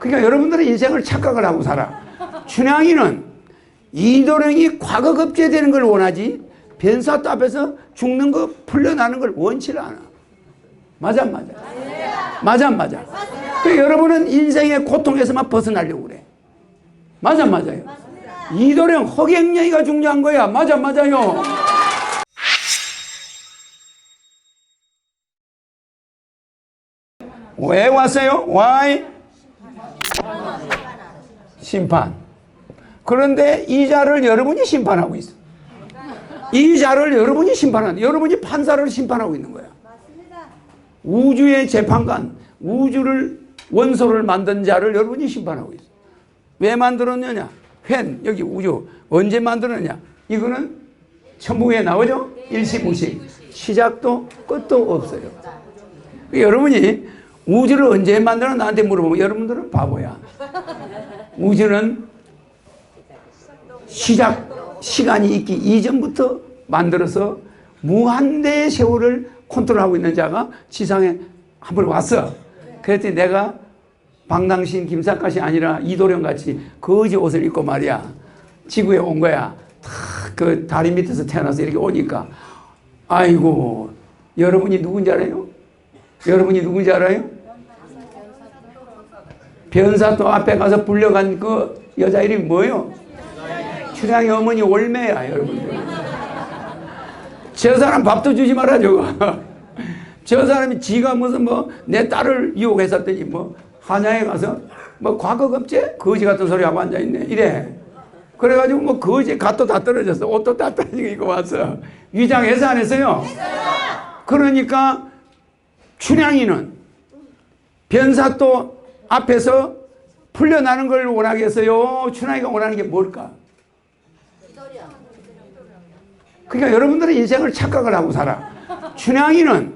그러니까 여러분들은 인생을 착각을 하고 살아. 춘향이는 이도령이 과거 급제되는 걸 원하지 변사또 앞에서 죽는 거 풀려나는 걸 원치를 않아. 맞아 안 맞아? 맞아 안 맞아? 그 여러분은 인생의 고통에서만 벗어나려고 그래. 맞아 안 맞아요? 이도령 허갱영이가 중요한 거야. 맞아 안 맞아요? 왜 왔어요? Why? 심판. 그런데 이 자를 여러분이 심판하고 있어. 이 자를 여러분이 심판하는, 여러분이 판사를 심판하고 있는 거야. 우주의 재판관, 우주를 원소를 만든 자를 여러분이 심판하고 있어. 왜 만들었느냐? 회 여기 우주 언제 만들었느냐? 이거는 천부에 나오죠? 일시무식. 시작도 끝도 없어요. 여러분이 우주를 언제 만들어 나한테 물어보면 여러분들은 바보야. 우주는 시작 시간이 있기 이전부터 만들어서 무한대의 세월을 컨트롤하고 있는 자가 지상에 한 번 왔어. 그랬더니 내가 방당신 김사갓이 아니라 이도령 같이 거지 옷을 입고 말이야 지구에 온 거야. 탁그 다리 밑에서 태어나서 이렇게 오니까 아이고 여러분이 누군지 알아요? 여러분이 누군지 알아요? 변사 또 앞에 가서 불려간 그 여자 이름이 뭐예요? 춘향이 어머니 올매야 여러분들. 저 사람 밥도 주지 마라 저거. 저 사람이 지가 무슨 뭐 내 딸을 유혹했었더니 뭐 한양에 가서 뭐 과거 급제 거지 같은 소리 하고 앉아 있네 이래. 그래가지고 뭐 거지 갓도 다 떨어졌어 옷도 다 떨어지고 왔어. 위장해서 안 했어요? 그러니까 춘향이는 변사또 앞에서 풀려나는 걸 원하겠어요? 춘향이가 원하는 게 뭘까? 그러니까 여러분들은 인생을 착각을 하고 살아. 춘향이는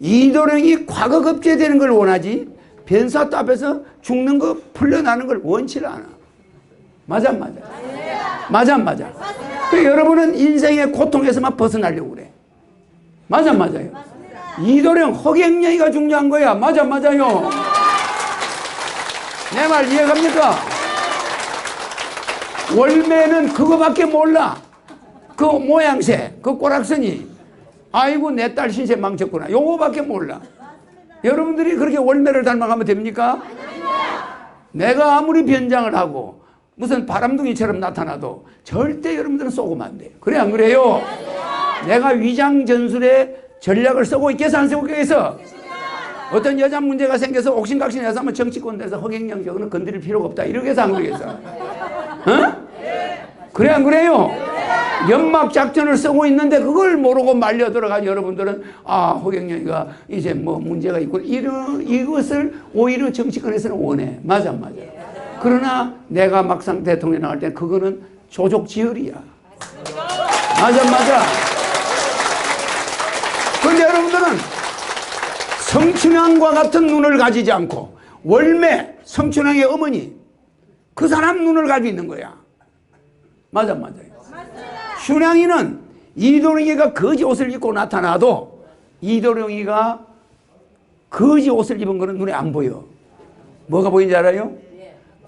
이도령이 과거 급제되는 걸 원하지 변사또 앞에서 죽는 거 풀려나는 걸 원치를 않아. 맞아 안 맞아? 맞아 안 맞아? 그 여러분은 인생의 고통에서만 벗어나려고 그래. 맞아 안 맞아요? 이도령 허갱영이가 중요한 거야. 맞아 안 맞아요? 내 말 이해갑니까? 월매는 그거밖에 몰라. 그 모양새, 그 꼬락선이. 아이고, 내 딸 신세 망쳤구나. 요거밖에 몰라. 여러분들이 그렇게 월매를 닮아가면 됩니까? 내가 아무리 변장을 하고 무슨 바람둥이처럼 나타나도 절대 여러분들은 쏘고만 안 돼. 그래, 안 그래요? 내가 위장 전술의 전략을 쓰고 있겠어, 안 쓰고 있겠어? 어떤 여자 문제가 생겨서 옥신각신해서 하면 정치권에서 허경영 저거는 건드릴 필요가 없다. 이렇게 해서 안 그러겠어? 어? 그래, 안 그래요? 연막 작전을 쓰고 있는데 그걸 모르고 말려 들어간 여러분들은 아, 허경영이가 이제 뭐 문제가 있고 이런, 이것을 오히려 정치권에서는 원해. 맞아, 안 맞아. 그러나 내가 막상 대통령 나갈 때 그거는 조족지혈이야. 맞아, 안 맞아. 그런데 여러분들은 성춘향과 같은 눈을 가지지 않고 월매 성춘향의 어머니 그 사람 눈을 가지고 있는 거야. 맞아 맞아요. 춘향이는 이도령이가 거지 옷을 입고 나타나도 이도령이가 거지 옷을 입은 거는 눈에 안 보여. 뭐가 보이는지 알아요?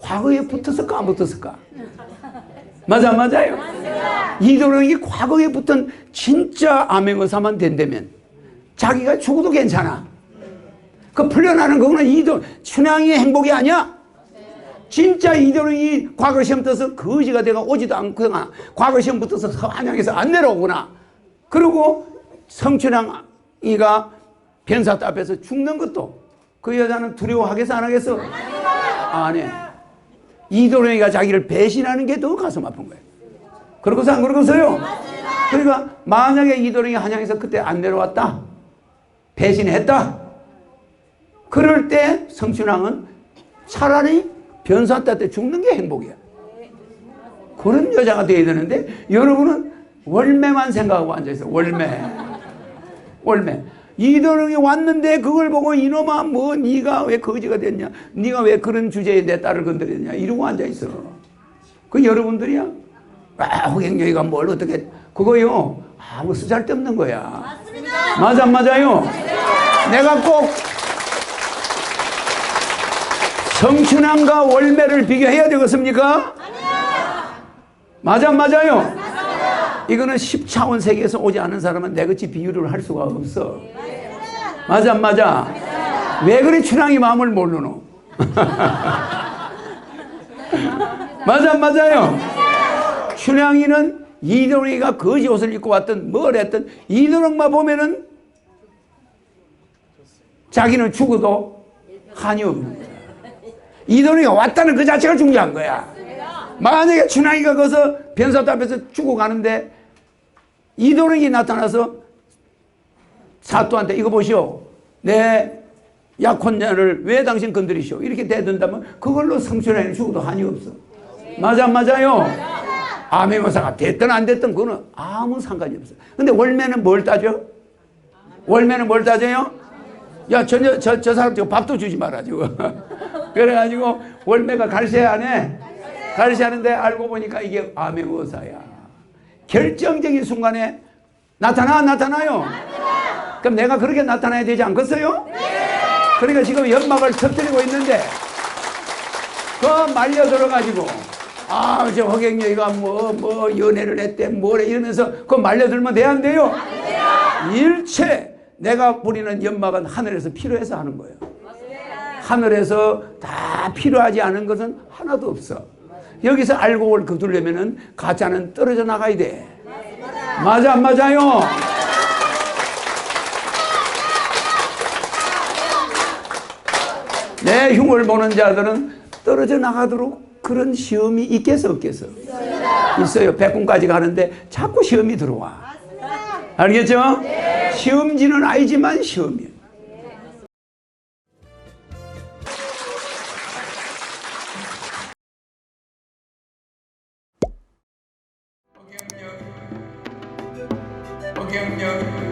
과거에 붙었을까 안 붙었을까? 맞아 맞아요. 이도령이 과거에 붙은 진짜 암행어사만 된다면 자기가 죽어도 괜찮아. 그 풀려나는 거는 이도 춘향이의 행복이 아니야. 진짜 이도령이 과거 시험 떠서 거지가 돼가 오지도 않거나 과거 시험 붙어서 한양에서 안 내려오구나. 그리고 성춘향이가 변사도 앞에서 죽는 것도 그 여자는 두려워하겠어 안 하겠어? 안 해. 이도령이가 자기를 배신하는 게 더 가슴 아픈 거예요. 그러고서 안 그러고서요? 그러니까 만약에 이도령이 한양에서 그때 안 내려왔다. 배신했다. 그럴 때 성춘왕은 차라리 변사 때 죽는 게 행복이야. 그런 여자가 돼야 되는데 여러분은 월매만 생각하고 앉아있어. 월매. 월매. 이도령이 왔는데 그걸 보고 이놈아 뭐 네가 왜 거지가 됐냐? 네가 왜 그런 주제에 내 딸을 건드렸냐? 이러고 앉아있어. 그 여러분들이야? 아 호갱영이가 뭘 어떻게 그거요. 아무 쓰잘데없는 거야. 맞아 안 맞아요. 내가 꼭 성춘함과 월매를 비교해야 되겠습니까? 맞아 안 맞아요? 이거는 10차원 세계에서 오지 않은 사람은 내같이 비유를 할 수가 없어. 맞아 안 맞아? 왜 그리 춘향이 마음을 모르노? 맞아 안 맞아요? 춘향이는 이도령이가 거지 옷을 입고 왔든 뭘 했든 이도령만 보면은 자기는 죽어도 한이 없는. 이도령이가 왔다는 그 자체가 중요한 거야. 만약에 춘향이가 거기서 변사도 앞에서 죽어가는데 이도령이 나타나서 사또한테 이거 보시오. 내 약혼자를 왜 당신 건드리시오? 이렇게 대든다면 그걸로 성춘향이 죽어도 한이 없어. 맞아 안 맞아요? 암행어사가 됐든 안 됐든 그거는 아무 상관이 없어. 근데 월매는 뭘 따져? 월매는 뭘 따져요? 야, 저, 저, 저 사람 밥도 주지 마라, 지금. 그래가지고 월매가 갈세 안 해. 갈세 하는데 알고 보니까 이게 암행어사야. 결정적인 순간에 나타나, 안 나타나요? 그럼 내가 그렇게 나타나야 되지 않겠어요? 그러니까 지금 연막을 터뜨리고 있는데, 그 말려 들어가지고, 아, 저 허경영이가 뭐, 뭐, 연애를 했대, 뭐래, 이러면서 그 말려들면 돼, 안 돼요? 일체 내가 부리는 연막은 하늘에서 필요해서 하는 거예요. 하늘에서 다 필요하지 않은 것은 하나도 없어. 여기서 알곡을 거두려면은 가짜는 떨어져 나가야 돼. 맞아, 안 맞아요? 내 흉을 보는 자들은 떨어져 나가도록 그런 시험이 있겠어 없겠어? 있어요. 백군까지 가는데 자꾸 시험이 들어와. 알겠죠? 시험지는 아니지만 시험이에 요. 허경영